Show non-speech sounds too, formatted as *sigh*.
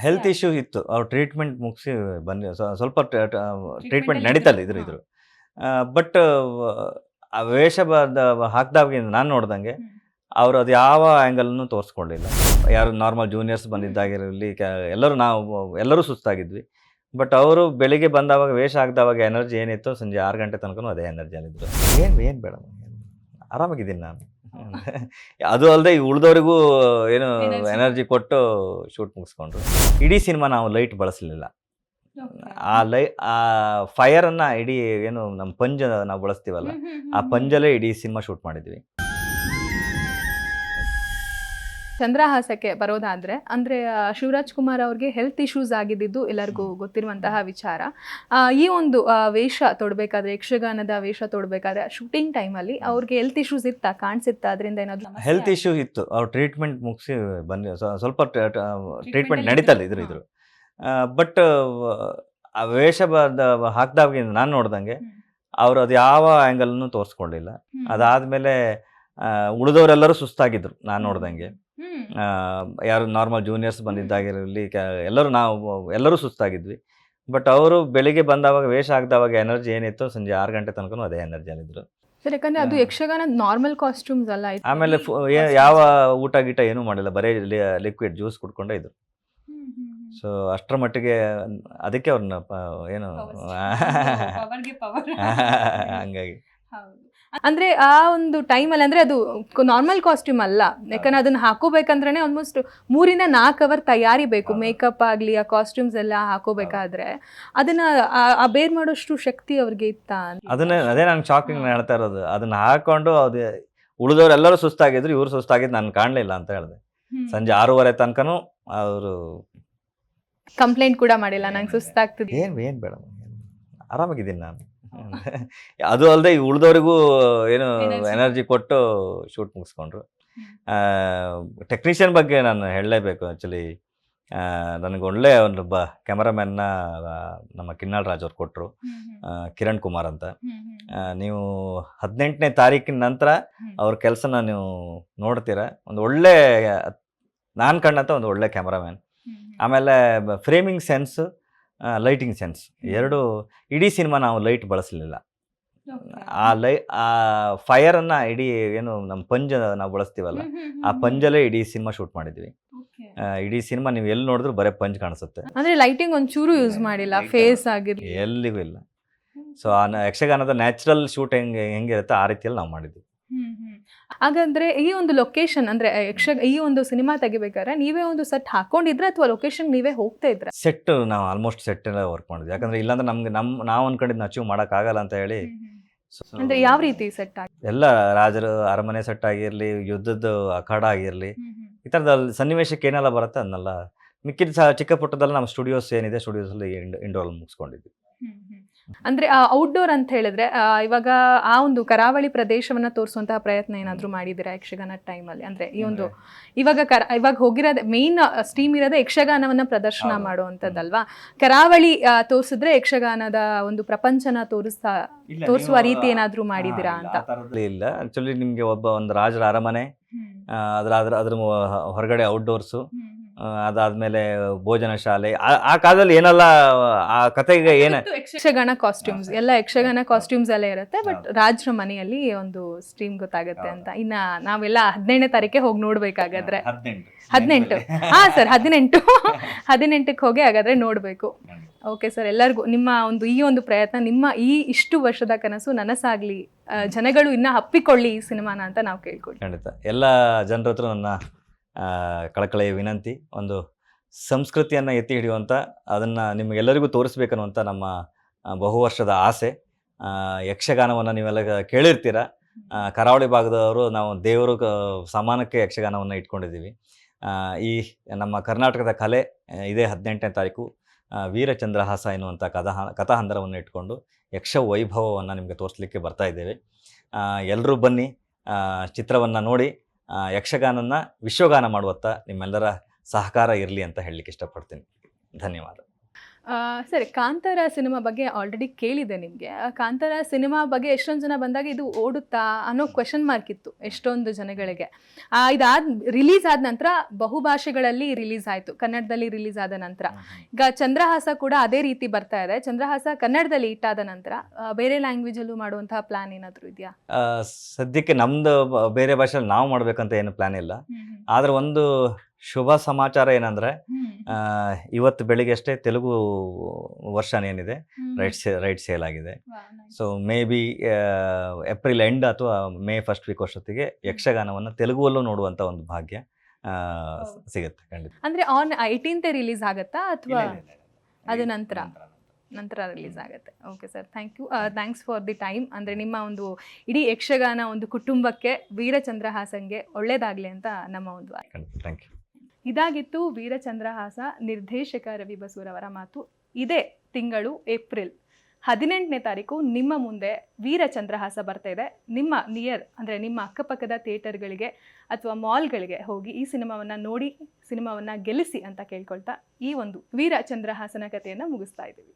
Health issue ಇತ್ತು. ಅವ್ರು treatment ಮುಗಿಸಿ ಸ್ವ- ಸ್ವಲ್ಪ ಟ್ರೀಟ್ಮೆಂಟ್ ನಡೀತಲ್ಲ ಇದ್ರು ಇದ್ರು ಬಟ್ ಆ ವೇಷ ಹಾಕ್ದಾಗ ನಾನು ನೋಡ್ದಂಗೆ ಅವರು ಅದು ಯಾವ ಆ್ಯಂಗಲ್ನು ತೋರಿಸ್ಕೊಂಡಿಲ್ಲ ಯಾರು ನಾರ್ಮಲ್ ಜೂನಿಯರ್ಸ್ ಬಂದಿದ್ದಾಗಿರಲಿ ಕ- ಎಲ್ಲರೂ ನಾವು ಎಲ್ಲರೂ ಸುಸ್ತಾಗಿದ್ವಿ. ಬಟ್ ಅವರು ಬೆಳಿಗ್ಗೆ ಬಂದವಾಗ ವೇಷ ಹಾಕ್ದವಾಗ ಎನರ್ಜಿ ಏನಿತ್ತು ಸಂಜೆ ಆರು ಗಂಟೆ ತನಕ ಅದೇ ಎನರ್ಜಿ ಅಲ್ಲಿದ್ದರು ಏನು ಏನು ಬೇಡ ಆರಾಮಾಗಿದ್ದೀನಿ ನಾನು. *laughs* ಅದು ಅಲ್ಲದೆ ಉಳಿದವರಿಗೂ ಏನು ಎನರ್ಜಿ ಕೊಟ್ಟು ಶೂಟ್ ಮುಗಿಸ್ಕೊಂಡ್ರು. ಇಡೀ ಸಿನಿಮಾ ನಾವು ಲೈಟ್ ಬಳಸಲಿಲ್ಲ. ಆ ಲೈ ಆ ಫೈರನ್ನು ಇಡೀ ಏನು ನಮ್ಮ ಪಂಜ ನಾವು ಬಳಸ್ತೀವಲ್ಲ ಆ ಪಂಜಲ್ಲೇ ಇಡೀ ಸಿನಿಮಾ ಶೂಟ್ ಮಾಡಿದ್ವಿ. ಚಂದ್ರಹಾಸಕ್ಕೆ ಬರೋದಾದರೆ ಅಂದರೆ ಶಿವರಾಜ್ ಕುಮಾರ್ ಅವ್ರಿಗೆ ಹೆಲ್ತ್ ಇಶ್ಯೂಸ್ ಆಗಿದ್ದು ಎಲ್ಲರಿಗೂ ಗೊತ್ತಿರುವಂತಹ ವಿಚಾರ. ಈ ಒಂದು ವೇಷ ತೊಡಬೇಕಾದ್ರೆ ಯಕ್ಷಗಾನದ ವೇಷ ತೊಡಬೇಕಾದ್ರೆ ಶೂಟಿಂಗ್ ಟೈಮಲ್ಲಿ ಅವ್ರಿಗೆ ಹೆಲ್ತ್ ಇಶ್ಯೂಸ್ ಇತ್ತಾ ಕಾಣಿಸುತ್ತಾ? ಅದರಿಂದ ಏನಾದರೂ ಹೆಲ್ತ್ ಇಶ್ಯೂ ಇತ್ತು. ಅವ್ರು ಟ್ರೀಟ್ಮೆಂಟ್ ಮುಗಿಸಿ ಬಂದ ಸ್ವಲ್ಪ ಟ್ರೀಟ್ಮೆಂಟ್ ನಡೀತಲ್ಲ ಇದ್ರು ಇದ್ರು. ಬಟ್ ಆ ವೇಷ ಹಾಕಿದಾಗ ನಾನು ನೋಡ್ದಂಗೆ ಅವರು ಅದು ಯಾವ ಆ್ಯಂಗಲ್ನು ತೋರಿಸ್ಕೊಳ್ಳಿಲ್ಲ ಅದಾದಮೇಲೆ ಉಳಿದವರೆಲ್ಲರೂ ಸುಸ್ತಾಗಿದ್ರು ನಾನು ನೋಡ್ದಂಗೆ. ಯಾರು ನಾರ್ಮಲ್ ಜೂನಿಯರ್ಸ್ ಬಂದಿದ್ದಾಗಿರಲಿ ಎಲ್ಲರೂ ನಾವು ಎಲ್ಲರೂ ಸುಸ್ತಾಗಿದ್ವಿ. ಬಟ್ ಅವರು ಬೆಳಿಗ್ಗೆ ಬಂದಾಗ ವೇಷ ಹಾಕಿದವಾಗ ಎನರ್ಜಿ ಏನಿತ್ತು ಸಂಜೆ ಆರು ಗಂಟೆ ತನಕ ಅದೇ ಎನರ್ಜಿಯಲ್ಲಿದ್ದರು ಸರ್ ಯಾಕಂದ್ರೆ ಅದು ಯಕ್ಷಗಾನ ನಾರ್ಮಲ್ ಕಾಸ್ಟ್ಯೂಮ್ಸ್ ಅಲ್ಲ. ಆಮೇಲೆ ಯಾವ ಊಟ ಗೀಟ ಏನೂ ಮಾಡಿಲ್ಲ ಬರೀ ಲಿಕ್ವಿಡ್ ಜ್ಯೂಸ್ ಕುಡ್ಕೊಂಡೇ ಇದ್ರು. ಸೊ ಅಷ್ಟರ ಮಟ್ಟಿಗೆ ಅದಕ್ಕೆ ಅವ್ರನ್ನ ಏನು ಹಂಗಾಗಿ. ಅಂದ್ರೆ ಆ ಒಂದು ಟೈಮ್ ಅಲ್ಲಿ ಅಂದ್ರೆ ಅದು ನಾರ್ಮಲ್ ಕಾಸ್ಟ್ಯೂಮ್ ಅಲ್ಲ. ಯಾಕಂದ್ರೆ ಅದನ್ನ ಹಾಕೋಬೇಕಂದ್ರೆ ಆಲ್ಮೋಸ್ಟ್ ಮೂರಿಂದ ನಾಲ್ಕು ಅವರ್ ತಯಾರಿ ಬೇಕು. ಮೇಕಪ್ ಆಗ್ಲಿ ಆ ಕಾಸ್ಟ್ಯೂಮ್ಸ್ ಎಲ್ಲ ಹಾಕೋಬೇಕಾದ್ರೆ. ಅದನ್ನ ಆ- ಆ ಬೇರ್ ಮಾಡೋಷ್ಟು ಶಕ್ತಿ ಅವ್ರಿಗೆ ಇತ್ತ ಅದನ್ನ ಅದೇ ನಾನು ಶಾಕಿಂಗ್ ಹೇಳ್ತಾ ಇರೋದು. ಅದನ್ನ ಹಾಕೊಂಡು ಅದು ಉಳಿದವರೆಲ್ಲರೂ ಸುಸ್ತಾಗಿದ್ರು ಇವ್ರು ಸುಸ್ತಾಗಿದ್ದು ನಾನು ಕಾಣಲಿಲ್ಲ ಅಂತ ಹೇಳಿದೆ. ಸಂಜೆ ಆರೂವರೆ ತನಕನೂ ಅವರು ಕಂಪ್ಲೇಂಟ್ ಕೂಡ ಮಾಡಿಲ್ಲ. ನಂಗೆ ಸುಸ್ತಾಗ್ತದೆ. ಏನು ಏನು ಬೇಡ. ಆರಾಮಾಗಿದ್ದೀನಿ ನಾನು. *laughs* ಅದು ಅಲ್ಲದೆ ಉಳಿದವರಿಗೂ ಏನು ಎನರ್ಜಿ ಕೊಟ್ಟು ಶೂಟ್ ಮುಗಿಸ್ಕೊಂಡ್ರು. ಟೆಕ್ನಿಷಿಯನ್ ಬಗ್ಗೆ ನಾನು ಹೇಳಲೇಬೇಕು ಆ್ಯಕ್ಚುಲಿ ನನಗೆ ಒಳ್ಳೆ ಒಂದು ಬ ಕ್ಯಾಮರಾಮ್ಯಾನ್ನ ನಮ್ಮ ಕಿನ್ನಾಳ್ ರಾಜ್ ಅವ್ರು ಕೊಟ್ಟರು ಕಿರಣ್ ಕುಮಾರ್ ಅಂತ. ನೀವು ಹದಿನೆಂಟನೇ ತಾರೀಕಿನ ನಂತರ ಅವ್ರ ಕೆಲಸನ ನೀವು ನೋಡ್ತೀರ? ಒಂದು ಒಳ್ಳೆ ನಾನು ಕಂಡಂಥ ಒಂದು ಒಳ್ಳೆ ಕ್ಯಾಮ್ರಾಮ್ಯಾನ್. ಆಮೇಲೆ ಫ್ರೇಮಿಂಗ್ ಸೆನ್ಸ್ ಲೈಟಿಂಗ್ ಸೆನ್ಸ್ ಎರಡು ಇಡೀ ಸಿನಿಮಾ ನಾವು ಲೈಟ್ ಬಳಸಲಿಲ್ಲ. ಆ ಲೈ ಆ ಫೈರನ್ನು ಇಡೀ ಏನು ನಮ್ಮ ಪಂಜ ನಾವು ಬಳಸ್ತೀವಲ್ಲ ಆ ಪಂಜಲ್ಲೇ ಇಡೀ ಸಿನಿಮಾ ಶೂಟ್ ಮಾಡಿದ್ವಿ. ಇಡೀ ಸಿನಿಮಾ ನೀವು ಎಲ್ಲಿ ನೋಡಿದ್ರು ಬರೀ ಪಂಜ್ ಕಾಣಿಸುತ್ತೆ. ಅಂದ್ರೆ ಲೈಟಿಂಗ್ ಒಂಚೂರು ಯೂಸ್ ಮಾಡಿಲ್ಲ ಫೇಸ್ ಆಗಿರ್ಲಿ. ಎಲ್ಲಿಗೂ ಇಲ್ಲ. ಸೊ ಆ ಯಕ್ಷಗಾನದ ನ್ಯಾಚುರಲ್ ಶೂಟ್ ಹೆಂಗೆ ಹೆಂಗಿರುತ್ತೆ ಆ ರೀತಿಯಲ್ಲಿ ನಾವು ಮಾಡಿದ್ವಿ. ಹಾಗಾದ್ರೆ ಈ ಒಂದು ಲೊಕೇಶನ್ ಅಂದ್ರೆ ಯಕ್ಷ ಈ ಒಂದು ಸಿನಿಮಾ ತೆಗಿಬೇಕಾದ್ರೆ ನೀವೇ ಒಂದು ಸೆಟ್ ಹಾಕೊಂಡಿದ್ರೆ ಅಥವಾ ಲೊಕೇಶನ್ ನೀವೇ ಹೋಗ್ತಾ ಇದ್ರೆ? ಸೆಟ್ ನಾವು ಆಲ್ಮೋಸ್ಟ್ ಸೆಟ್ ಎಲ್ಲ ವರ್ಕ್ ಮಾಡಿದ್ವಿ. ಯಾಕಂದ್ರೆ ಇಲ್ಲಾಂದ್ರೆ ನಮ್ಗೆ ನಮ್ಮ ನಾವು ಅನ್ಕೊಂಡಿದ್ದು ಅಚೀವ್ ಮಾಡೋಕ್ಕಾಗಲ್ಲ ಅಂತ ಹೇಳಿ ಅಂದ್ರೆ ಯಾವ ರೀತಿ ಸೆಟ್ ಆಗಿ? ಎಲ್ಲ ರಾಜರು ಅರಮನೆ ಸೆಟ್ ಆಗಿರಲಿ ಯುದ್ಧದ ಅಖಾಡ ಆಗಿರಲಿ ಈ ಥರದ ಸನ್ನಿವೇಶಕ್ಕೆ ಏನೆಲ್ಲ ಬರುತ್ತೆ ಅದನ್ನೆಲ್ಲ ಮಿಕ್ಕಿದ ಸಹ ಚಿಕ್ಕ ಪುಟ್ಟದಲ್ಲಿ ನಮ್ಮ ಸ್ಟುಡಿಯೋಸ್ ಏನಿದೆ ಸ್ಟುಡಿಯೋಸಲ್ಲಿ ಇಂಡೋಲ್ ಮುಗಿಸ್ಕೊಂಡಿದ್ವಿ. ಅಂದ್ರೆ ಔಟ್ಡೋರ್ ಅಂತ ಹೇಳಿದ್ರೆ ಆ, ಇವಾಗ ಆ ಒಂದು ಕರಾವಳಿ ಪ್ರದೇಶವನ್ನ ತೋರಿಸುವಂತಹ ಪ್ರಯತ್ನ ಏನಾದ್ರೂ ಮಾಡಿದಿರಾ ಯಕ್ಷಗಾನ ಟೈಮಲ್ಲಿ ಅಂದ್ರೆ ಈ ಒಂದು ಇವಾಗ ಕರ ಇವಾಗ ಹೋಗಿರೋದೇ ಮೇನ್ ಸ್ಟೀಮ್ ಇರೋದೇ ಯಕ್ಷಗಾನವನ್ನ ಪ್ರದರ್ಶನ ಮಾಡುವಂತದ್ದಲ್ವಾ? ಮಾಡುವಂಥದ್ದಲ್ವಾ ಕರಾವಳಿ ತೋರಿಸಿದ್ರೆ ಯಕ್ಷಗಾನದ ಒಂದು ಪ್ರಪಂಚನ ತೋರಿಸ್ತಾ ತೋರಿಸುವ ರೀತಿ ಏನಾದ್ರೂ ಮಾಡಿದಿರಾ ಅಂತ? ಇಲ್ಲ ಆಕ್ಚುಲಿ ನಿಮಗೆ ಒಬ್ಬ ಒಂದು ರಾಜರ ಅರಮನೆ ಅದ್ರ ಅದ್ರ ಅದ್ರ ಹೊರಗಡೆ ಔಟ್ಡೋರ್ಸು ಅದಾದ್ಮೇಲೆ ಭೋಜನ ಶಾಲೆ. ಆ- ಆ ಕಾಲದಲ್ಲಿ ಏನೆಲ್ಲ ಆ ಕತೆಗೆ ಏನ ಯಕ್ಷಗಾನ ಕಾಸ್ಟ್ಯೂಮ್ಸ್ ಎಲ್ಲ ಯಕ್ಷಗಾನ ಕಾಸ್ಟ್ಯೂಮ್ಸ್ ಎಲ್ಲ ಇರುತ್ತೆ ಬಟ್ ರಾಜ್ರ ಮನೆಯಲ್ಲಿ ಒಂದು ಸ್ಟ್ರೀಮ್ ಗೊತ್ತಾಗುತ್ತೆ ಅಂತ. ಇನ್ನ ನಾವೆಲ್ಲ ಹದಿನೇಳನೇ ತಾರೀಕೆ ಹೋಗಿ ನೋಡ್ಬೇಕಾಗಾದ್ರೆ. ಹದಿನೆಂಟು. ಹಾ ಸರ್ ಹದಿನೆಂಟು. ಹದಿನೆಂಟಕ್ಕೆ ಹೋಗಿ ಹಾಗಾದ್ರೆ ನೋಡ್ಬೇಕು. ಓಕೆ ಸರ್ ಎಲ್ಲರಿಗೂ ನಿಮ್ಮ ಒಂದು ಈ ಒಂದು ಪ್ರಯತ್ನ ನಿಮ್ಮ ಈ ಇಷ್ಟು ವರ್ಷದ ಕನಸು ನನಸಾಗ್ಲಿ ಆ, ಜನಗಳು ಇನ್ನ ಹಪ್ಪಿಕೊಳ್ಳಿ ಈ ಸಿನಿಮಾನ ಅಂತ ನಾವು ಕೇಳ್ಕೊಳ್ತೀವಿ. ಖಂಡಿತ. ಎಲ್ಲ ಜನರ ಹತ್ರ ನನ್ನ ಕಳಕಳೆಯ ವಿನಂತಿ, ಒಂದು ಸಂಸ್ಕೃತಿಯನ್ನು ಎತ್ತಿ ಹಿಡಿಯುವಂಥ ಅದನ್ನು ನಿಮಗೆಲ್ಲರಿಗೂ ತೋರಿಸ್ಬೇಕನ್ನುವಂಥ ನಮ್ಮ ಬಹು ವರ್ಷದ ಆಸೆ. ಯಕ್ಷಗಾನವನ್ನು ನೀವೆಲ್ಲ ಕೇಳಿರ್ತೀರ? ಕರಾವಳಿ ಭಾಗದವರು ನಾವು ದೇವರು ಸಮಾನಕ್ಕೆ ಯಕ್ಷಗಾನವನ್ನು ಇಟ್ಕೊಂಡಿದ್ದೀವಿ. ಈ ನಮ್ಮ ಕರ್ನಾಟಕದ ಕಲೆ, ಇದೇ ಹದಿನೆಂಟನೇ ತಾರೀಕು ವೀರಚಂದ್ರಹಾಸ ಎನ್ನುವಂಥ ಕಥಾ ಕಥಾಹಂದರವನ್ನು ಇಟ್ಕೊಂಡು ಯಕ್ಷ ವೈಭವವನ್ನು ನಿಮಗೆ ತೋರಿಸ್ಲಿಕ್ಕೆ ಬರ್ತಾ ಇದ್ದೇವೆ. ಎಲ್ಲರೂ ಬನ್ನಿ ಚಿತ್ರವನ್ನು ನೋಡಿ ಯಕ್ಷಗಾನನ ವಿಶ್ವಗಾನ ಮಾಡುವತ್ತ ನಿಮ್ಮೆಲ್ಲರ ಸಹಕಾರ ಇರಲಿ ಅಂತ ಹೇಳಲಿಕ್ಕೆ ಇಷ್ಟಪಡ್ತೀನಿ. ಧನ್ಯವಾದ. ಸರಿ ಕಾಂತಾರ ಸಿನಿಮಾ ಬಗ್ಗೆ ಆಲ್ರೆಡಿ ಕೇಳಿದೆ ನಿಮಗೆ. ಕಾಂತಾರ ಸಿನಿಮಾ ಬಗ್ಗೆ ಎಷ್ಟೊಂದು ಜನ ಬಂದಾಗ ಇದು ಓಡುತ್ತಾ ಅನ್ನೋ ಕ್ವೆಶನ್ ಮಾರ್ಕ್ ಇತ್ತು ಎಷ್ಟೊಂದು ಜನಗಳಿಗೆ. ಇದಾದ ರಿಲೀಸ್ ಆದ ನಂತರ ಬಹುಭಾಷೆಗಳಲ್ಲಿ ರಿಲೀಸ್ ಆಯಿತು. ಕನ್ನಡದಲ್ಲಿ ರಿಲೀಸ್ ಆದ ನಂತರ. ಈಗ ಚಂದ್ರಹಾಸ ಕೂಡ ಅದೇ ರೀತಿ ಬರ್ತಾ ಇದೆ. ಚಂದ್ರಹಾಸ ಕನ್ನಡದಲ್ಲಿ ಇಟ್ಟಾದ ನಂತರ ಬೇರೆ ಲ್ಯಾಂಗ್ವೇಜಲ್ಲೂ ಮಾಡುವಂತಹ ಪ್ಲಾನ್ ಏನಾದರೂ ಇದೆಯಾ? ಸದ್ಯಕ್ಕೆ ನಮ್ದು ಬೇರೆ ಭಾಷೆಯಲ್ಲಿ ನಾವು ಮಾಡಬೇಕಂತ ಏನು ಪ್ಲಾನ್ ಇಲ್ಲ. ಆದರೆ ಒಂದು ಶುಭ ಸಮಾಚಾರ ಏನಂದ್ರೆ ಇವತ್ತು ಬೆಳಿಗ್ಗೆ ಅಷ್ಟೇ ತೆಲುಗು ವರ್ಷನ್ ಏನಿದೆ ರೈಟ್ ಸೇ ರೈಟ್ ಸೇಲ್ ಆಗಿದೆ. So may be April end ಅಥವಾ ಮೇ ಫಸ್ಟ್ ವೀಕ್ ವರ್ಷೊತ್ತಿಗೆ ಯಕ್ಷಗಾನವನ್ನು ತೆಲುಗುವಲ್ಲೂ ನೋಡುವಂತ ಒಂದು ಭಾಗ್ಯ ಸಿಗುತ್ತೆ ಖಂಡಿತ. ಅಂದ್ರೆ ಆನ್ ಐಟೀನ್ತೆ ರಿಲೀಸ್ ಆಗುತ್ತಾ ಅಥವಾ ಅದು ನಂತರ? ನಂತರ ರಿಲೀಸ್ ಆಗುತ್ತೆ. Okay sir thank you thanks for the time ಅಂದರೆ ನಿಮ್ಮ ಒಂದು ಇಡೀ ಯಕ್ಷಗಾನ ಒಂದು ಕುಟುಂಬಕ್ಕೆ ವೀರಚಂದ್ರ ಹಾಸನ್ಗೆ ಒಳ್ಳೇದಾಗಲಿ ಅಂತ ನಮ್ಮ ಒಂದು. ಥ್ಯಾಂಕ್ ಯು ಇದಾಗಿತ್ತು ವೀರಚಂದ್ರಹಾಸ, ನಿರ್ದೇಶಕ ರವಿ ಬಸೂರವರ ಮಾತು. ಇದೇ ತಿಂಗಳು ಏಪ್ರಿಲ್ ಹದಿನೆಂಟನೇ ತಾರೀಕು. ನಿಮ್ಮ ಮುಂದೆ ವೀರಚಂದ್ರಹಾಸ ಬರ್ತಾ ಇದೆ. ನಿಮ್ಮ ನಿಯರ್ ಅಂದರೆ ನಿಮ್ಮ ಅಕ್ಕಪಕ್ಕದ ಥಿಯೇಟರ್ಗಳಿಗೆ ಅಥವಾ ಮಾಲ್ಗಳಿಗೆ ಹೋಗಿ ಈ ಸಿನಿಮಾವನ್ನು ನೋಡಿ, ಸಿನಿಮಾವನ್ನು ಗೆಲ್ಲಿಸಿ ಅಂತ ಕೇಳ್ಕೊಳ್ತಾ ಈ ಒಂದು ವೀರಚಂದ್ರಹಾಸನ ಕಥೆಯನ್ನು ಮುಗಿಸ್ತಾ ಇದ್ದೀವಿ.